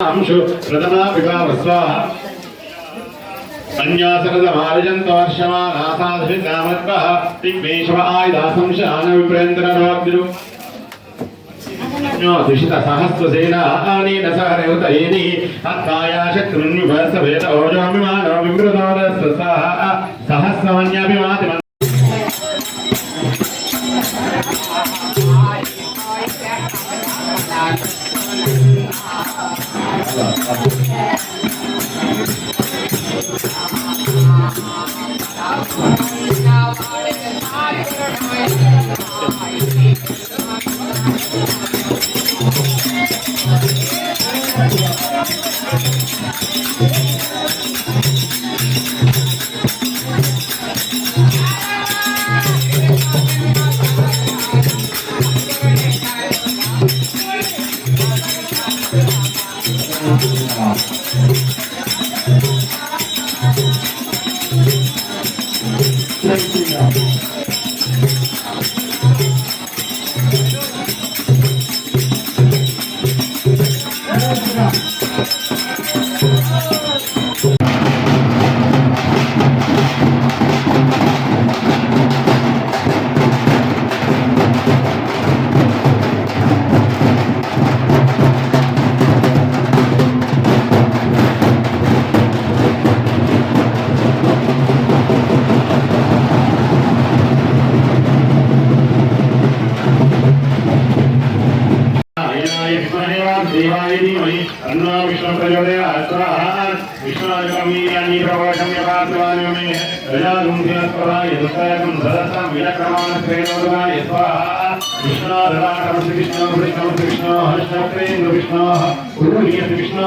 అంశు ప్రథమా విభావస్వ సన్యాసనసమావిజంతవర్షమానాసాధృతామత్వః ఆయుధాసంశాన విప్రేంద్రరోగ్నిరు దుషిత సహస్రసేనానేన సహ రేవతయేని తత్కాయా శక్రున్యుభసవేత ఓజోమిమానో విమృతోదస్సహ సహస్రమన్యాభిమాతి Thank you. విద్మహే దేవాయ ధీమహి తన్నో విష్ణు ప్రచోదయాత్ స్వాహా విష్ణుకమీయాన్ని ప్రవచం యపాత్వాన్యమే ప్రజాగుంధ్యస్వరాయ దుస్తాయకం సదసం విలక్రమాణ శ్రేణోదాయ స్వాహా. విష్ణోధరాకరం శ్రీ విష్ణు కృష్ణ కృష్ణ హర్షప్రేంద్ర విష్ణు గురుహీయ విష్ణు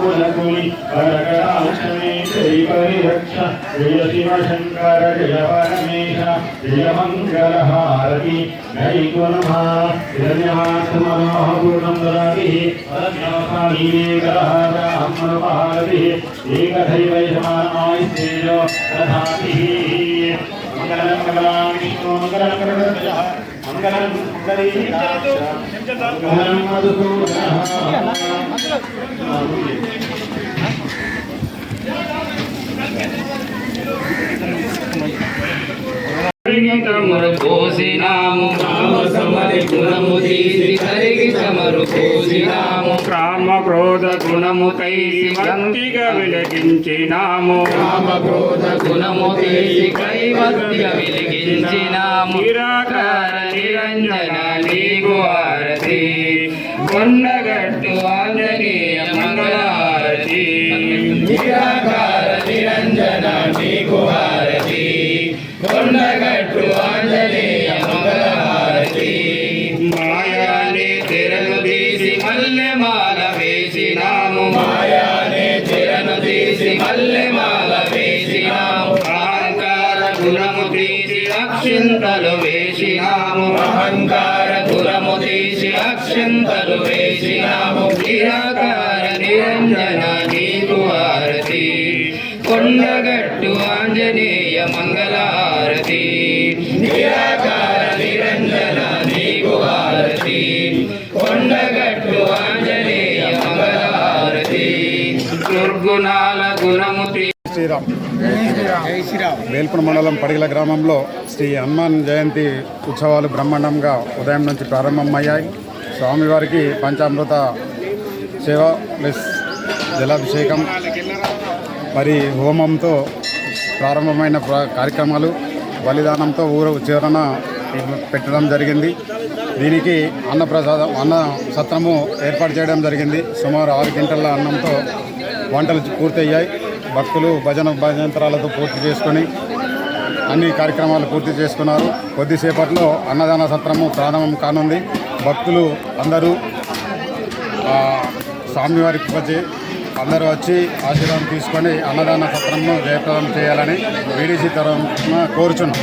कुलकुलि वरकराष्टमे श्रीपरिरक्ष श्रीयशिवशङ्कर जय परमेश श्रियमङ्गलहारति नैकुलः हिरण्यवासमनोहपूर्णं ददातिः अज्ञासामीनेकरहारतिः एकथैवैशमानमायिस्तेजो दधातिः मङ्गलं मङ्गलां विष्णो मङ्गलं करतजः శివ కోసినాము రామ సమరి జయ గుణము కై భక్తిగా వెలిగించినాము. కామ క్రోధ గుణము తీసి కైవత్య వెలిగించినాము. నిరాకార నిరంజన నీకు ఆరతి. కొండగట్టు అక్షింతలు వేసినాము నిరాకార నిరంజన నీకు ఆరతి. కొండగట్టు ఆంజనేయ నిరాకార నిరంజన నీకు హారతి కొండగట్టు ఆంజనేయ మంగళహారతి దుర్గుణాల గుణముతి శ్రీరామ్. వేల్పుర మండలం పడిగల గ్రామంలో శ్రీ హనుమాన్ జయంతి ఉత్సవాలు బ్రహ్మాండంగా ఉదయం నుంచి ప్రారంభమయ్యాయి. స్వామివారికి పంచామృత సేవ ప్లస్ జలాభిషేకం. మరి హోమంతో ప్రారంభమైన కార్యక్రమాలు బలిదానంతో ఊరు చివరన పెట్టడం జరిగింది. దీనికి అన్నప్రసాదం అన్న సత్రము ఏర్పాటు చేయడం జరిగింది. సుమారు ఆరు గంటల అన్నంతో వంటలు పూర్తయ్యాయి. భక్తులు భజన భజంతరాలతో పూర్తి చేసుకొని అన్ని కార్యక్రమాలు పూర్తి చేసుకున్నారు. కొద్దిసేపట్లో అన్నదాన సత్రము ప్రారంభం కానుంది. భక్తులు అందరూ ఆ, స్వామివారికి వచ్చి అందరూ వచ్చి ఆశీర్వాదం తీసుకొని అన్నదాన సత్రంను జయప్రదం చేయాలని వీడీసీ తరఫున కోరుచున్నాం.